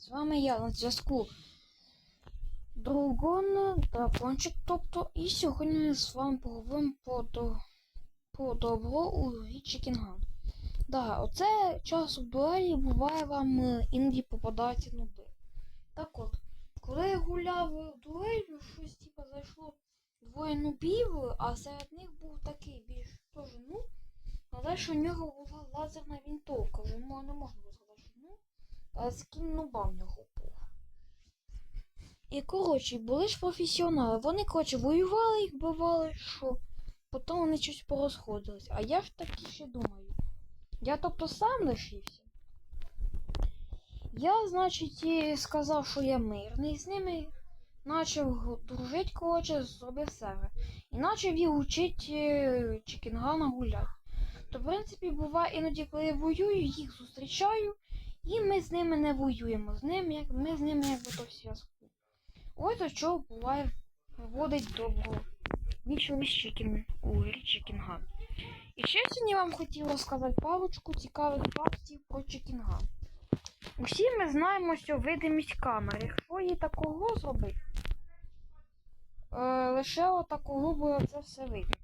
З вами я на зв'язку Другон Дракончик. Тобто, і сьогодні ми з вами поговоримо про, до... про добро у грі Чікінган. Да, оце час у дуелі буває вам е, іноді попадаються нуби. Так от, коли я гуляв в дуелю, щось типу зайшло двоє нубів, а серед них був такий більш теж нуб, але що у нього була лазерна вінтовка, вже не можна було сказати, що ну, а скін нуба в був. І коротше, були ж професіонали. Вони, коротше, воювали їх бивали, що потім вони щось порозходились. А я ж таки ще думаю. Я тобто сам лишився. Я, значить, сказав, що я мирний, з ними почав дружити, коротше, зробив себе. І почав їх учити Чікінгана гуляти. То, в принципі, буває іноді, коли я воюю, їх зустрічаю, і ми з ними не воюємо. З ним, як, ми з ними якби то в зв'язку. Ось до чого буває виводить добро. Вічливий Чікін у грі. І ще сьогодні вам хотів розказати парочку цікавих фактів про Чікінган. Усі ми знаємо, що видимість камери. Якщо її такого зробити, е, лише отакого буде це все видно.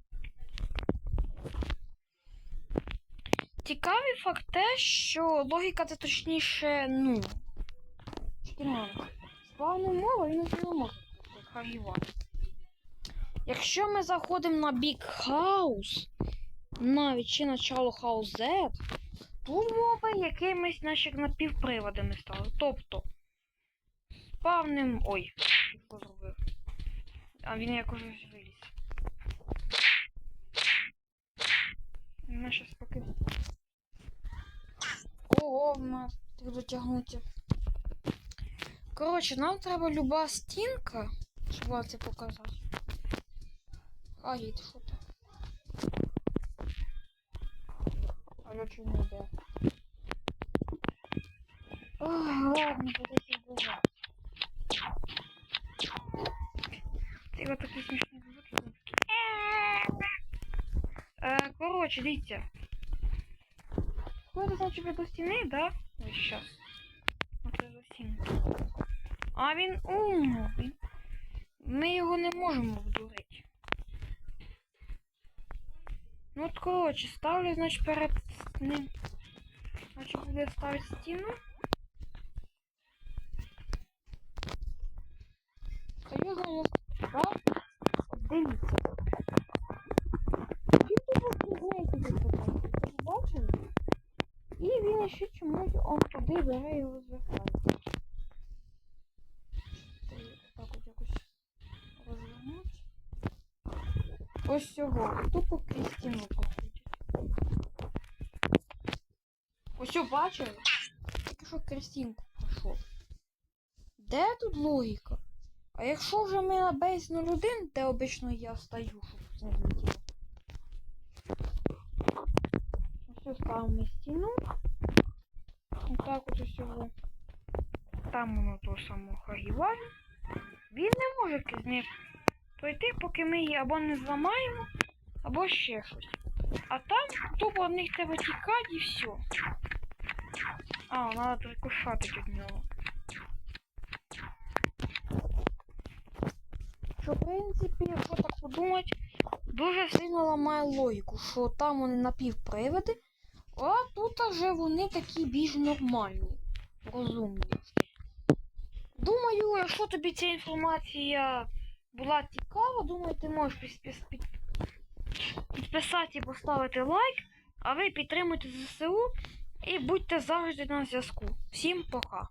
Цікавий факт те, що логіка це точніше, ну. Чікінган. Славну мову він не може харгівати. Якщо ми заходимо на Big House, навіть чи начало House Z, тут моби якимись наші напівприводами стали. Тобто, спавним. Ой, що зробив. А він якось виліз. Ну, щас поки. Ого, в нас. Коротше, нам треба люба стінка, щоб вам це показати. Ай, ти що ти? А я чого не йде? Ой, ладно, подожди, боже. Ти ось такий смішний коротше, дивіться. Коли значить до стіни, да? Ось щас. Оце за стінки. А він умний. Ми його не можемо вдурити. Ну от коротше, ставлю, значить, перед ним. Значить, буде ставити стіну. Союзно так? Дивіться. Він тут круглейки тут бачили? І він ще чомусь он туди бере його звертає. Так от якось розвернути. Ось цього. Тупо крізь стіну проходить. Ось що бачили? Тільки що крізь стінку пройшов. Де тут логіка? А якщо вже ми на бейс 01, де обично я стою, щоб це злетіло. Ось ставимо стіну. Отак от усього. Там воно то само харгіває. Він не може крізь них пройти, поки ми її або не зламаємо, або ще щось. А там тупо від них треба тікати і все. А, треба трикушати від нього. Що, в принципі, якщо так подумати, дуже сильно ламає логіку, що там вони напівприводи, а тут вже вони такі більш нормальні, розумні. Думаю, якщо тобі ця інформація була цікава, думаю, ти можеш під- під- під- підписати і поставити лайк, а ви підтримуйте ЗСУ і будьте завжди на зв'язку. Всім пока!